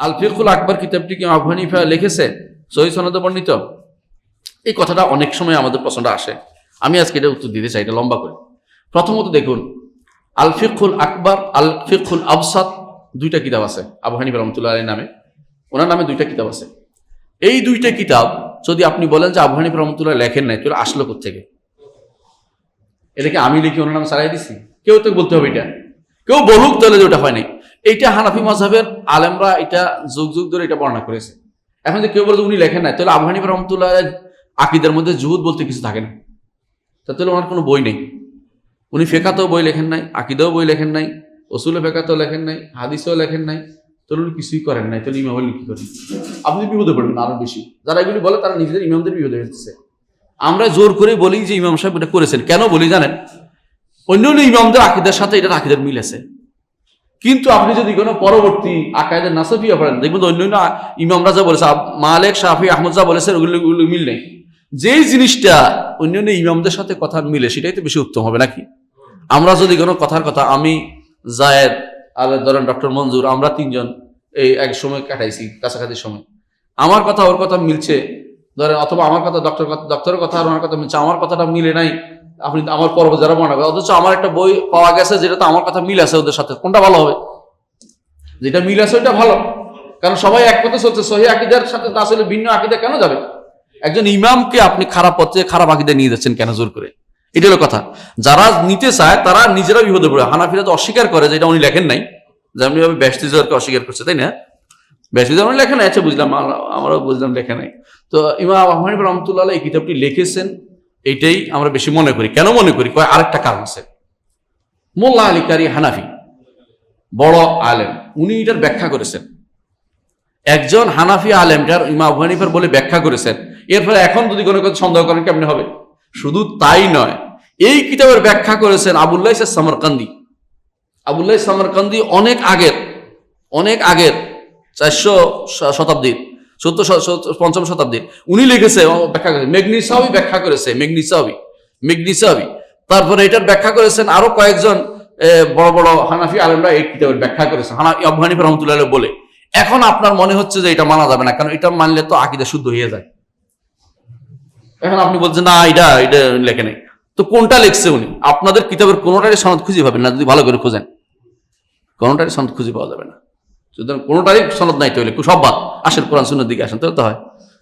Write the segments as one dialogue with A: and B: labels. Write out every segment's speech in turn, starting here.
A: আল ফিকুল আকবর কিতাবটি কি আবু লিখেছে? সহি সনদে বর্ণিত? এই কথাটা অনেক সময় আমাদের পছন্দ আসে। আমি আজকে এটা উত্তর দিতে চাই, এটা লম্বা করে। প্রথমত দেখুন আল ফিকুল আকবর আল ফিকুল আবসাদ দুইটা কিতাব আছে, আবু রহমতুল্লাহ আলী নামে। ওনার নামে দুইটা কিতাব আছে। এই দুইটা কিতাব যদি আপনি বলেন যে আবু রহমতুল্লাহ লেখেন নাই, তাহলে আসলো থেকে এটাকে আমি লিখি ওনার নাম সারাই দিছি। কেউ তো বলতে হবে এটা। কেউ বলুক তাহলে যে ওটা হয় নাই। এইটা হানাফি মাঝহের আলেমরা এটা যুগ যুগ ধরে এটা বর্ণনা করেছে। এখন যে কেউ বলে উনি লেখেন নাই, তাহলে আবু হানিফা রহমতুল্লাহ আকিদের মধ্যে জুহুদ বলতে কিছু থাকে না। তাহলে ওনার কোনো বই নেই। উনি ফেকাতেও বই লেখেন নাই, আকিদাও বই লেখেন নাই ওসুলে ফেকাতেও লেখেন নাই, হাদিসেও লেখেন নাই, তাহলে উনি কিছুই করেন নাই, তাহলে ইমাম কি করেন? আপনি বিপদে পড়বেন আরও বেশি। যারা এগুলি বলে, তারা নিজেদের ইমামদের বিপদে ফেলতেছে। আমরা জোর করে বলি যে ইমাম সাহেব এটা করেছেন। কেন বলি জানেন? অন্য অন্য ইমামদের আকিদের সাথে এটা আকিদের মিল আছে। কিন্তু আপনি যদি কোনো পরবর্তী আকায়দের নাসফিয়া পড়েন, দেখবেন অন্য অন্য ইমামরা যা বলেছে মালেক শাহি আহমদ যা বলেছে ওগুলো মিল নেই। যেই জিনিসটা অন্য অন্য ইমামদের সাথে কথা মিলে, সেটাই তো বেশি উত্তম হবে, নাকি? আমরা যদি কোনো কথার কথা, আমি, জায়েদ আর ধরেন ডক্টর মঞ্জুর, আমরা তিনজন এই এক সময় কাটাইছি, কাছাকাছি সময়। আমার কথা, ওর কথা মিলছে। ধরেন অথবা আমার কথা, ডক্টর ডক্টরের কথা আর ওনার কথা মিলছে, আমার কথাটা মিলে নাই। আপনি আমার পর্ব যারা করেন অথচ আমার একটা বই পাওয়া গেছে যেটা তো আমার কথা মিল আছে ওদের সাথে। কোনটা ভালো হবে? যেটা মিল আছে ওইটা ভালো। কারণ সবাই এক পথে চলছে, সহি আকিদার সাথে না আসলে ভিন্ন আকিদা কেন যাবে? একজন ইমামকে আপনি খারাপ পথে খারাপ আকিদা নিয়ে যাচ্ছেন কেন জোর করে? এটা হলো কথা। যারা নিতে চায়, তারা নিজেরা বিপদে পড়ে। হানাফিরা তো অস্বীকার করে যেটা উনি লেখেন নাই। যেমনি ভাবে ব্যস্তিজরকে অস্বীকার করছে, তাই না? ব্যস্তিজর উনি লেখেন নাই। আচ্ছা বুঝলাম। আমরাও বুঝলাম লেখে নাই। তো ইমাম আহমানিব রহমতুল্লাহ এই কিতাবটি লিখেছেন। এইটাই আমরা বেশি মনে করি। কেন মনে করি? কয়, আরেকটা কারণ আছে। মোল্লা আলী কারি হানাফি, বড় আলেম, উনি এটার ব্যাখ্যা করেছেন। একজন হানাফি আলেম যার ইমা আবু হানিফার বলে ব্যাখ্যা করেছেন। এর ফলে এখন যদি কোনো কথা সন্দেহ করেন, কেমনে হবে? শুধু তাই নয়, এই কিতাবের ব্যাখ্যা করেছেন আবুল্লাহ সামরকান্দি। আবুল্লাহ সামরকান্দি অনেক আগের অনেক আগের, চারশো শতাব্দীর। চোদ্দ পঞ্চম শতাব্দীর। উনি লিখেছে ব্যাখ্যা করেছে মেগনিসাবি ব্যাখ্যা করেছে মেগনিসাবি মেগনিসাবি তারপরে এটার ব্যাখ্যা করেছেন আরও কয়েকজন বড় বড় হানাফি আলমরা এই কিতাবের ব্যাখ্যা করেছেন। হানিফা রহমতুল্লাহ বলে। এখন আপনার মনে হচ্ছে যে এটা মানা যাবে না, কারণ এটা মানলে তো আকিদা শুদ্ধ হয়ে যায়। এখন আপনি বলছেন, না, এটা এটা লেখে নেই। তো কোনটা লিখছে উনি? আপনাদের কিতাবের কোনোটারই সনদ খুঁজে পাবেন না, যদি ভালো করে খোঁজেন। কোনোটারই সনদ খুঁজে পাওয়া যাবে না। সুতরাং কোনোটারই সনদ নাই তাহলে, সব বাদ। আসেন, কোরআন সুন্নার দিকে আসেন, তাহলে তো হয়।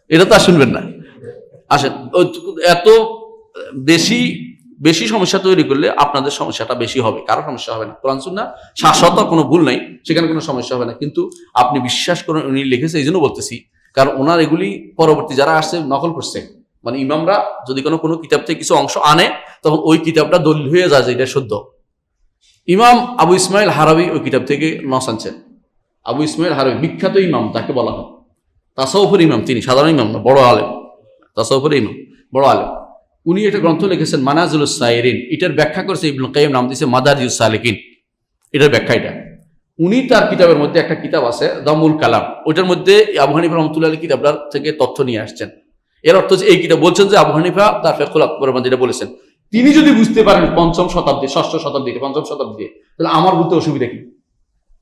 A: এটা তো আর শুনবেন না। আসেন এত বেশি বেশি সমস্যা তৈরি করলে আপনাদের সমস্যাটা বেশি হবে। কারও সমস্যা হবে না। কোরআন, সুন্না, শাশ্বত কোনো ভুল নাই, সেখানে কোনো সমস্যা হবে না। কিন্তু আপনি বিশ্বাস করেন, উনি লিখেছে এই জন্য বলতেছি। কারণ ওনার এগুলি পরবর্তী যারা আসছে, নকল করছে। মানে ইমামরা যদি কোনো কোনো কিতাব থেকে কিছু অংশ আনে, তখন ওই কিতাবটা দলিল হয়ে যায় যে এটা শুদ্ধ। ইমাম আবু ইসমাইল হারাবি ওই কিতাব থেকে নস আনছেন। আবু ইসমাইল হারাবি, বিখ্যাত ইমাম, তাকে বলা হয়। তাসাউফের ইমাম, তিনি সাধারণ ইমাম না, বড় আলেম। তাসাউফের ইমাম, বড় আলেম। উনি একটা গ্রন্থ লিখেছেন মানাজুল সাইরিন। এটার ব্যাখ্যা করেছে ইবনুল কাইম নাম দিয়েছে মাদারিউস সালেকিন। এটার ব্যাখ্যা এটা। উনি তার কিতাবের মধ্যে একটা কিতাব আছে, দমুল কালাম। ওইটার মধ্যে আবু হানিফা রহমতুল্লাহ কিতাবটার থেকে তথ্য নিয়ে আসছেন। এর অর্থ হচ্ছে, এই কিতাব বলছেন যে, আবু হানিফা তার ফেকুল আকবর যেটা বলেছেন, তিনি যদি বুঝতে পারেন পঞ্চম শতাব্দী ষষ্ঠ শতাব্দীতে পঞ্চম শতাব্দীতে তাহলে আমার বুঝতে অসুবিধা কি?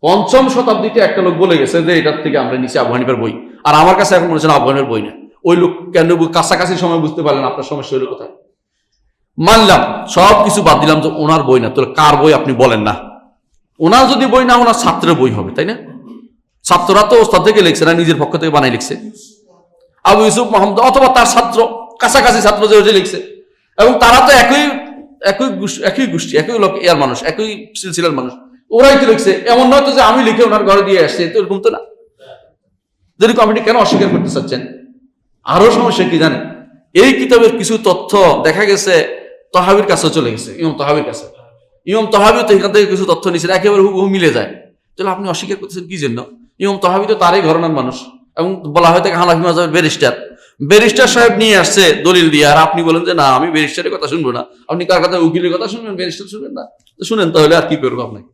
A: পঞ্চম শতাব্দীতে একটা লোক বলে গেছে যে এটার থেকে আমরা নিচে আবু বই। আর আমার কাছে এখন মনে হচ্ছে বই না। ওই লোক কেন কাছাকাছি সময় বুঝতে পারলেন আপনার সমস্যা হলো কোথায়? মানলাম সব কিছু বাদ দিলাম যে ওনার বই না। তাহলে কার বই আপনি বলেন না। ওনার যদি বই না, ওনার ছাত্রের বই হবে, তাই না? ছাত্ররা তো ওস্তাদ থেকে লিখছে না, নিজের পক্ষ থেকে বানাই লিখছে। আবু ইউসুফ মোহাম্মদ অথবা তার ছাত্র, কাছাকাছি ছাত্র যে ওইটা লিখছে। এবং তারা তো একই একই একই গোষ্ঠী, একই লোক, ইয়ার মানুষ, একই সিলসিলার মানুষ। ওরাই তো লিখছে। এমন নয় তো যে আমি লিখে ওনার ঘরে দিয়ে আসছি তো এরকম তো না। যদি আপনি কেন অস্বীকার করতে চাচ্ছেন? আরও সমস্যা কি জানেন? এই কিতাবের কিছু তথ্য দেখা গেছে, তহাবির কাছে চলে গেছে, ইমাম তহাবির কাছে। ইমাম তহাবি তো এখান থেকে কিছু তথ্য নিয়েছেন, একেবারে হুবহু মিলে যায়। তাহলে আপনি অস্বীকার করতেছেন কি জন্য? ইমাম তহাবি তো তারই ঘরনার মানুষ, এবং বলা হয় তাকে হানাফি মাজাবের ব্যারিস্টার। ব্যারিস্টার সাহেব নিয়ে আসছে দলিল দিয়ে, আর আপনি বলেন যে, না, আমি ব্যারিস্টারের কথা শুনব না। আপনি কার কথা, উকিলের কথা শুনবেন, ব্যারিস্টার শুনবেন না? শুনেন তাহলে আর কি করব আপনাকে?